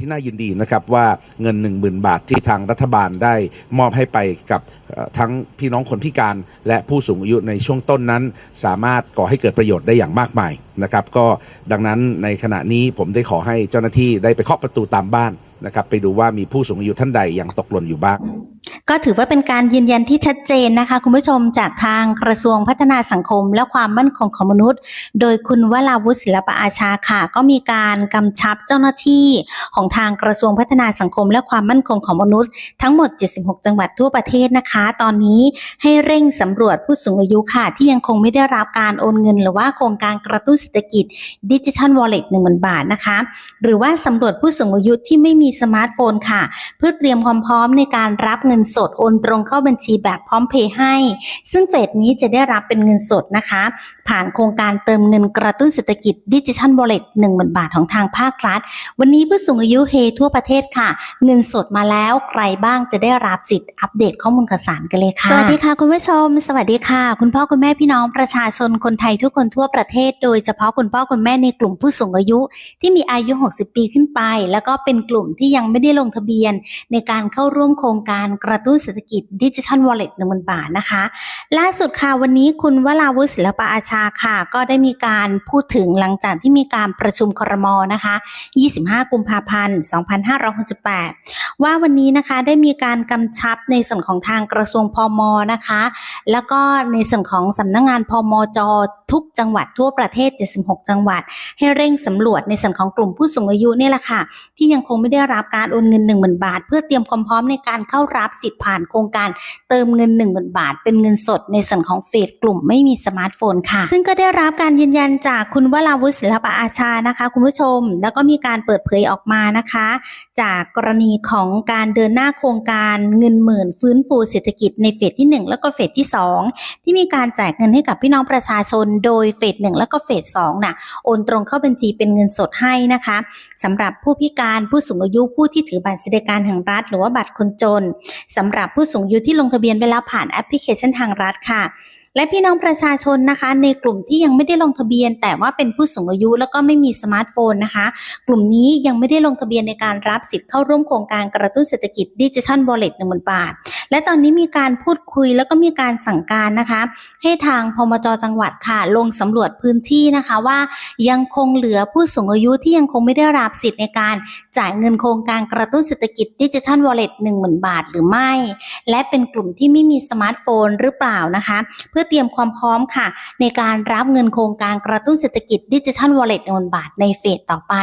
ที่น่ายินดีนะครับว่าเงิน 1 0,000 บาทที่ทางรัฐบาลได้มอบให้ไปกับทั้งพี่น้องคนพิการและผู้สูงอายุในช่วงต้นนั้น สามารถก่อให้เกิดประโยชน์ได้อย่างมากมายนะครับก็ดังนั้นในขณะนี้ผมได้ขอให้เจ้าหน้าที่ได้ไปเคาะประตูตามบ้านนะครับไปดูว่ามีผู้สูงอายุท่านใดยังตกหล่นอยู่บ้าง ก็ถือว่าเป็นการยืนยันที่ชัดเจนนะคะ คุณผู้ชมจากทางกระทรวงพัฒนาสังคม และความมั่นคงของมนุษย์ โดยคุณวราวุฒิศิลปอาชาค่ะ ก็มีการกำชับเจ้าหน้าที่ของทางกระทรวงพัฒนาสังคม และความมั่นคงของมนุษย์ ทั้งหมด 76 จังหวัดทั่วประเทศนะคะ ตอนนี้ให้เร่งสำรวจผู้สูงอายุค่ะ ที่ยังคงไม่ได้รับการโอนเงิน หรือว่าโครงการกระตุ้นเศรษฐกิจดิจิทัลวอลเล็ตหนึ่งหมื่นบาทนะคะ หรือว่าสำรวจผู้สูงอายุที่ไม่มีสมาร์ทโฟนค่ะ เพื่อเตรียมความพร้อมในการรับเงินสดโอนตรงเข้าบัญชีแบบพร้อมเพย์ให้ ซึ่งเฟสนี้จะได้รับเป็นเงินสดนะคะ ผ่านโครงการเติมเงินกระตุ้นเศรษฐกิจดิจิทัลวอลเลตหนึ่งหมื่นบาทของทางภาครัฐ วันนี้ผู้สูงอายุเฮทั่วประเทศค่ะ เงินสดมาแล้วใครบ้างจะได้รับสิทธิ์อัปเดตข้อมูลข่าวสารกันเลยค่ะ สวัสดีค่ะคุณผู้ชม สวัสดีค่ะ คุณพ่อคุณแม่พี่น้องประชาชนคนไทยทุกคนทั่วประเทศ โดยเฉพาะคุณพ่อคุณแม่ในกลุ่มผู้สูงอายุ ที่มีอายุ 60 ปีขึ้นไป แล้วก็เป็นกลุ่มที่ยังไม่ได้ลงทะเบียน ในการเข้าร่วมโครงการกระตุ้นเศรษฐกิจดิจิทัลวอลเล็ตหนึ่งบาทนะคะ ล่าสุดค่ะวันนี้คุณวราวุฒิศิลปอาชาค่ะ ก็ได้มีการพูดถึงหลังจากที่มีการประชุมครมนะคะ 25 กุมภาพันธ์ 2568 ว่าวันนี้นะคะได้มีการกำชับในส่วนของทางกระทรวงพมนะคะ แล้วก็ในส่วนของสำนักงงานพมจทุกจังหวัดทั่วประเทศ 76 จังหวัด ให้เร่งสำรวจในส่วนของกลุ่มผู้สูงอายุนี่แหละค่ะ ที่ยังคงไม่ได้รับการโอนเงิน 10,000 บาท เพื่อเตรียมความพร้อมในการเข้ารับสิทธิผ่านโครงการเติมเงิน10,000บาท เป็นเงินสดในส่วนของเฟสกลุ่มไม่มีสมาร์ทโฟนค่ะ ซึ่งก็ได้รับการยืนยันจากคุณวราวุฒิศิลปอาชานะคะ คุณผู้ชม แล้วก็มีการเปิดเผยออกมานะคะ จากกรณีของการเดินหน้าโครงการเงินหมื่น ฟื้นฟูเศรษฐกิจในเฟสที่ 1 แล้วก็เฟสที่ 2 ที่มีการแจกเงินให้กับพี่น้องประชาชน โดยเฟส1แล้วก็เฟส2น่ะโอนตรงเข้าบัญชีเป็นเงินสดให้นะคะสำหรับผู้พิการผู้สูงอายุผู้ที่ถือบัตรสวัสดิการแห่งรัฐ หรือว่าบัตรคนจนสำหรับผู้สูงอายุที่ลงทะเบียนไปแล้วผ่านแอปพลิเคชันทางรัฐค่ะ และพี่น้องประชาชนนะคะ ในกลุ่มที่ยังไม่ได้ลงทะเบียน แต่ว่าเป็นผู้สูงอายุแล้วก็ไม่มีสมาร์ทโฟนนะคะ กลุ่มนี้ยังไม่ได้ลงทะเบียนในการรับสิทธิ์เข้าร่วมโครงการกระตุ้นเศรษฐกิจดิจิทัลวอลเลตหนึ่งหมื่นบาท และตอนนี้มีการพูดคุยแล้วก็มีการสั่งการนะคะ ให้ทางพมจจังหวัดค่ะ ลงสำรวจพื้นที่นะคะว่ายังคงเหลือผู้สูงอายุที่ยังคงไม่ได้รับสิทธิ์ในการจ่ายเงินโครงการกระตุ้นเศรษฐกิจดิจิทัลวอลเล็ตหนึ่งหมื่นบาทหรือไม่ และเป็นกลุ่มที่ไม่มีสมาร์ทโฟนหรือเปล่านะคะ เพื่อเตรียมความพร้อมค่ะ ในการรับเงินโครงการกระตุ้นเศรษฐกิจดิจิทัลวอลเล็ตหนึ่งหมื่นบาทในเฟสต่อไป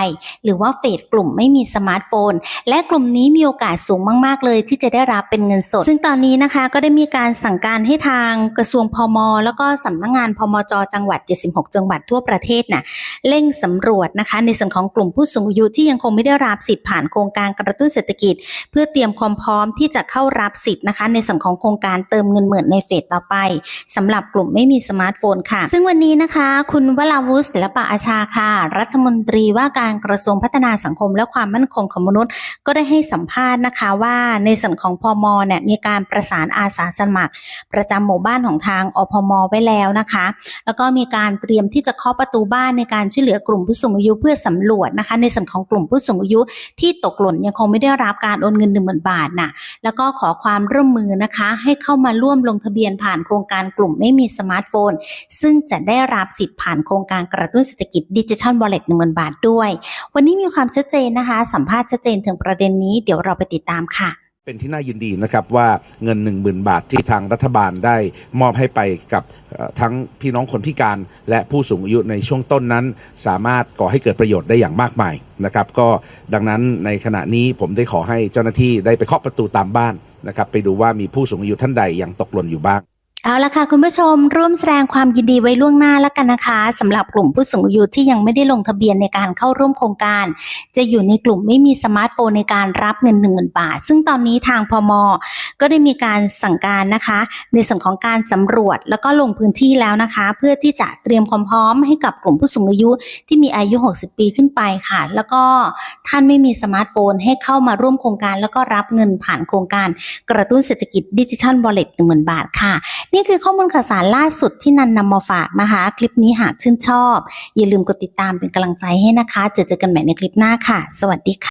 หรือว่าเฟสกลุ่มไม่มีสมาร์ทโฟน และกลุ่มนี้มีโอกาสสูงมาก ๆ เลยที่จะได้รับเป็นเงินสด ซึ่งตอนนี้นะคะก็ได้มีการสั่งการให้ทางกระทรวงพม แล้วก็สำนักงานพมจ จังหวัด 76 จังหวัดทั่วประเทศน่ะเร่งสำรวจนะคะ ในส่วนของกลุ่มผู้สูงอายุที่ยังคงไม่ได้รับสิทธิ์ผ่านโครงการกระตุ้นเศรษฐกิจ เพื่อเตรียมความพร้อมที่จะเข้ารับสิทธิ์นะคะ ในส่วนของโครงการเติมเงินหมื่นในเฟสต่อไปสำหรับกลุ่มไม่มีสมาร์ทโฟนค่ะ ซึ่งวันนี้นะคะ คุณวราวุฒิศิลปะอาชาค่ะ รัฐมนตรีว่าการกระทรวงพัฒนาสังคมและความมั่นคงของมนุษย์ ก็ได้ให้สัมภาษณ์นะคะว่าในส่วนของพมเนี่ยมีการประสานอาสาสมัคร ประจำหมู่บ้านของทางอพมไว้แล้วนะคะ แล้วก็มีการเตรียมที่จะเคาะประตูบ้านในการช่วยเหลือกลุ่มผู้สูงอายุเพื่อสำรวจนะคะ ในส่วนของกลุ่มผู้สูงอายุที่ตกหล่นยังคงไม่ได้รับการโอนเงินหนึ่งหมื่นบาทน่ะแล้วก็ขอความร่วมมือนะคะ ให้เข้ามาร่วมลงทะเบียนผ่านโครงการกลุ่มไม่มีสมาร์ทโฟน ซึ่งจะได้รับสิทธิ์ผ่านโครงการกระตุ้นเศรษฐกิจดิจิทัลวอลเล็ตหนึ่งหมื่นบาทด้วย วันนี้มีความชัดเจนนะคะ สัมภาษณ์ชัดเจนถึงประเด็นนี้เดี๋ยวเราไปติดตามค่ะเป็นที่น่ายินดีนะครับว่าเงิน 1 0,000 บาทที่ทางรัฐบาลได้มอบให้ไปกับทั้งพี่น้องคนพิการ และผู้สูงอายุในช่วงต้นนั้น สามารถก่อให้เกิดประโยชน์ได้อย่างมากมายนะครับ ก็ดังนั้นในขณะนี้ผมได้ขอให้เจ้าหน้าที่ได้ไปเคาะประตูตามบ้านนะครับ ไปดูว่ามีผู้สูงอายุท่านใดยังตกหล่นอยู่บ้าง เอาละค่ะคุณผู้ชมร่วมแสดงความยินดีไว้ล่วงหน้าแล้วกันนะคะสำหรับกลุ่มผู้สูงอายุที่ยังไม่ได้ลงทะเบียนในการเข้าร่วมโครงการ จะอยู่ในกลุ่มไม่มีสมาร์ทโฟนในการรับเงิน1 0,000บาท ซึ่งตอนนี้ทางพมก็ได้มีการสั่งการนะคะ ในส่วนของการสำรวจแล้วก็ลงพื้นที่แล้วนะคะ เพื่อที่จะเตรียมความพร้อมให้กับกลุ่มผู้สูงอายุที่มีอายุ 60 ปีขึ้นไปค่ะ แล้วก็ท่านไม่มีสมาร์ทโฟนให้เข้ามาร่วมโครงการ แล้วก็รับเงินผ่านโครงการ กระตุ้นเศรษฐกิจดิจิทัลวอลเล็ตหนึ่งหมื่นบาทค่ะนี่คือข้อมูลข่าวสารล่าสุดที่นันนำมาฝากนะคะ คลิปนี้หากชื่นชอบ อย่าลืมกดติดตามเป็นกำลังใจให้นะคะ เจอเจอกันใหม่ในคลิปหน้าค่ะ สวัสดีค่ะ